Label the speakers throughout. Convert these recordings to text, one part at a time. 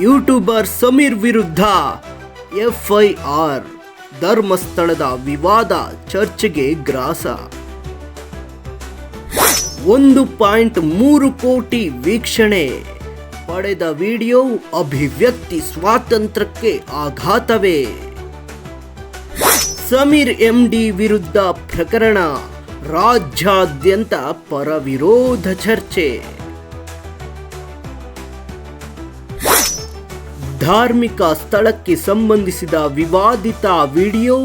Speaker 1: YouTuber Sameer ವಿರುದ್ಧ FIR, ಧರ್ಮಸ್ಥಳದ ವಿವಾದ ಚರ್ಚೆಗೆ ಗ್ರಾಸ. ಒಂದು ಪಾಯಿಂಟ್ ಮೂರು ಕೋಟಿ ವೀಕ್ಷಣೆ. ಪಡೆದ ವಿಡಿಯೋ ಅಭಿವ್ಯಕ್ತಿ ಸ್ವಾತಂತ್ರ್ಯಕ್ಕೆ ಆಘಾತವೇ. ಸಮೀರ್ ಎಂಡಿ ವಿರುದ್ಧ ಪ್ರಕರಣ, ರಾಜ್ಯಾದ್ಯಂತ ಪರವಿರೋಧ ಚರ್ಚೆ. ಧಾರ್ಮಿಕ ಸ್ಥಳಕ್ಕೆ ಸಂಬಂಧಿಸಿದ ವಿವಾದಿತ ವಿಡಿಯೋ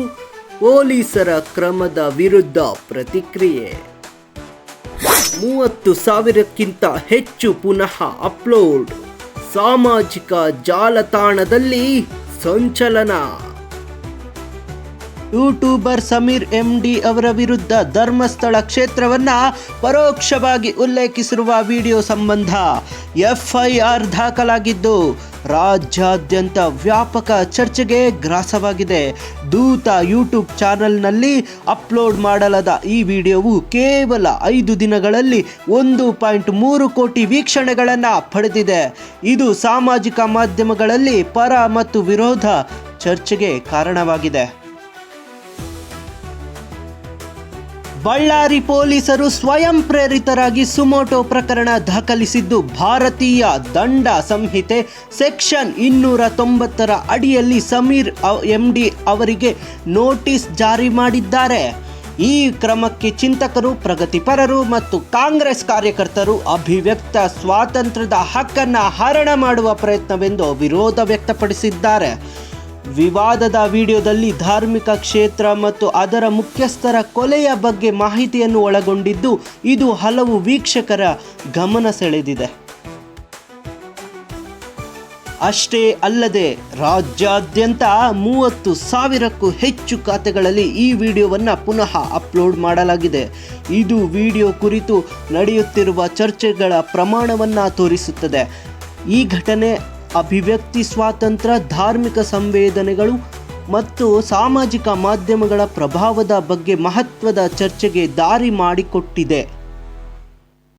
Speaker 1: ಪೊಲೀಸರ ಕ್ರಮದ ವಿರುದ್ಧ ಪ್ರತಿಕ್ರಿಯೆ. ಮೂವತ್ತು ಸಾವಿರಕ್ಕಿಂತ ಹೆಚ್ಚು ಪುನಃ ಅಪ್ಲೋಡ್. ಸಾಮಾಜಿಕ ಜಾಲತಾಣದಲ್ಲಿ ಸಂಚಲನ. ಯೂಟ್ಯೂಬರ್ ಸಮೀರ್ ಎಂ ಡಿ ಅವರ ವಿರುದ್ಧ ಧರ್ಮಸ್ಥಳ ಕ್ಷೇತ್ರವನ್ನ ಪರೋಕ್ಷವಾಗಿ ಉಲ್ಲೇಖಿಸಿರುವ ವಿಡಿಯೋ ಸಂಬಂಧ ಎಫ್ಐಆರ್ ದಾಖಲಾಗಿದ್ದು, ರಾಜ್ಯಾದ್ಯಂತ ವ್ಯಾಪಕ ಚರ್ಚೆಗೆ ಗ್ರಾಸವಾಗಿದೆ. ದೂತ ಯೂಟ್ಯೂಬ್ ಚಾನೆಲ್ನಲ್ಲಿ ಅಪ್ಲೋಡ್ ಮಾಡಲಾದ ಈ ವಿಡಿಯೋವು ಕೇವಲ ಐದು ದಿನಗಳಲ್ಲಿ ಒಂದು ಪಾಯಿಂಟ್ ಮೂರು ಕೋಟಿ ವೀಕ್ಷಣೆಗಳನ್ನು ಪಡೆದಿದೆ. ಇದು ಸಾಮಾಜಿಕ ಮಾಧ್ಯಮಗಳಲ್ಲಿ ಪರ ಮತ್ತು ವಿರೋಧ ಚರ್ಚೆಗೆ ಕಾರಣವಾಗಿದೆ. ಬಳ್ಳಾರಿ ಪೊಲೀಸರು ಸ್ವಯಂ ಪ್ರೇರಿತರಾಗಿ ಸುಮೋಟೋ ಪ್ರಕರಣ ದಾಖಲಿಸಿದ್ದು ಭಾರತೀಯ ದಂಡ ಸಂಹಿತೆ ಸೆಕ್ಷನ್ ಇನ್ನೂರ ತೊಂಬತ್ತರ ಅಡಿಯಲ್ಲಿ ಸಮೀರ್ ಎಂಡಿ ಅವರಿಗೆ ನೋಟಿಸ್ ಜಾರಿ ಮಾಡಿದ್ದಾರೆ. ಈ ಕ್ರಮಕ್ಕೆ ಚಿಂತಕರು, ಪ್ರಗತಿಪರರು ಮತ್ತು ಕಾಂಗ್ರೆಸ್ ಕಾರ್ಯಕರ್ತರು ಅಭಿವ್ಯಕ್ತ ಸ್ವಾತಂತ್ರ್ಯದ ಹಕ್ಕನ್ನು ಹರಣ ಮಾಡುವ ಪ್ರಯತ್ನವೆಂದು ವಿರೋಧ ವ್ಯಕ್ತಪಡಿಸಿದ್ದಾರೆ. ವಿವಾದದ ವಿಡಿಯೋದಲ್ಲಿ ಧಾರ್ಮಿಕ ಕ್ಷೇತ್ರ ಮತ್ತು ಅದರ ಮುಖ್ಯಸ್ಥರ ಕೊಲೆಯ ಬಗ್ಗೆ ಮಾಹಿತಿಯನ್ನು ಒಳಗೊಂಡಿದ್ದು ಇದು ಹಲವು ವೀಕ್ಷಕರ ಗಮನ ಸೆಳೆದಿದೆ. ಅಷ್ಟೇ ಅಲ್ಲದೆ ರಾಜ್ಯಾದ್ಯಂತ ಮೂವತ್ತು ಸಾವಿರಕ್ಕೂ ಹೆಚ್ಚು ಖಾತೆಗಳಲ್ಲಿ ಈ ವಿಡಿಯೋವನ್ನು ಪುನಃ ಅಪ್ಲೋಡ್ ಮಾಡಲಾಗಿದೆ. ಇದು ವಿಡಿಯೋ ಕುರಿತು ನಡೆಯುತ್ತಿರುವ ಚರ್ಚೆಗಳ ಪ್ರಮಾಣವನ್ನು ತೋರಿಸುತ್ತದೆ. ಈ ಘಟನೆ ಅಭಿವ್ಯಕ್ತಿ ಸ್ವಾತಂತ್ರ್ಯ ಧಾರ್ಮಿಕ ಸಂವೇದನೆಗಳು ಮತ್ತು ಸಾಮಾಜಿಕ ಮಾಧ್ಯಮಗಳ ಪ್ರಭಾವದ ಬಗ್ಗೆ ಮಹತ್ವದ ಚರ್ಚೆಗೆ ದಾರಿ ಮಾಡಿಕೊಟ್ಟಿದೆ.